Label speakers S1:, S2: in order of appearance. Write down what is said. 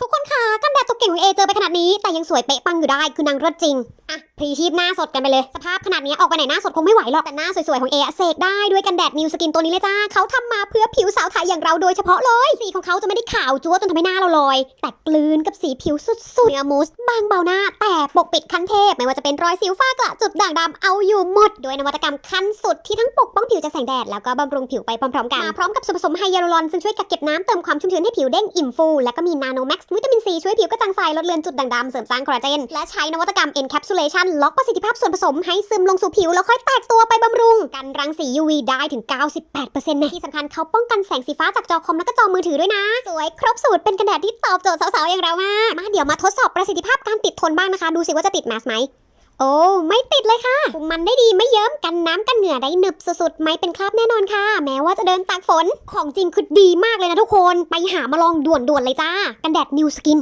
S1: ทุกคนคะกันแดดตัวเก่งของเอเจอไปขนาดนี้ แต่ยังสวยเป๊ะปังอยู่ได้คือนางรถจริง อะพรีชีพหน้าสดกันไปเลย สภาพขนาดนี้ออกไปไหนหน้าสดคงไม่ไหวหรอก แต่หน้าสวยๆของเอะเสกได้ด้วยกันแดดนิวสกินตัวนี้เลยจ้าเขาทำมาเพื่อผิวสาวไทยอย่างเราโดยเฉพาะเลย สีของเขาจะไม่ได้ขาวจั๊วจนทำให้หน้าเราลอย แต่กลืนกับสีผิวสุดๆเนื้อมูสบางเบาหน้า แต่ปกปิดขั้นเทพ ไม่ว่าจะเป็นรอยสิวฝ้ากระจุดด่างดำเอาอยู่หมดด้วยนวัตกรรมขั้นสุดที่ทั้งปกป้องผิวจากแสงแดดแล้วก็บำรุงผิวไปพร้อมๆกันมาพร้อมกับส่วนผสมไฮยาลูรอนซึ่งช่วยกักเก็บน้ำเติมความชุ่มชื้นให้ผิวเด้งอิ่มฟูและก็มีนาโนแม็กซ์วิตามินซีช่วยผิวกระจ่างใสลดเลือนจุดด่างดำเสริมสร้างคอลลาเจนและใช้นวัตกรรม encapsulation ล็อกประสิทธิภาพส่วนผสมให้ซึมลงสู่ผิวแล้วค่อยแตกตัวไปบำรุง กันรังสี UV ได้ถึง 98%นะที่สำคัญเขาป้องกันแสงสีฟ้าจากจอคอมและก็จอมือถือด้วยนะ สวยครบสูตรเป็นกันแดดที่ตอบโจทย์สาวๆอย่างเรามาก มาเดี๋ยวมาทดสอบประสิทธิภาพการติดทนบ้างนะคะ ดูสิว่าจะติดแมสไหมโอ้ไม่ติดเลยค่ะคุมมันได้ดีไม่เยิ้มกันน้ำกันเหงื่อได้หนึบสุดๆ ไม่เป็นคราบแน่นอนค่ะ แม้ว่าจะเดินตากฝน ของจริงคือดีมากเลยนะทุกคน ไปหามาลองด่วนๆเลยจ้า กันแดดนิวสกิน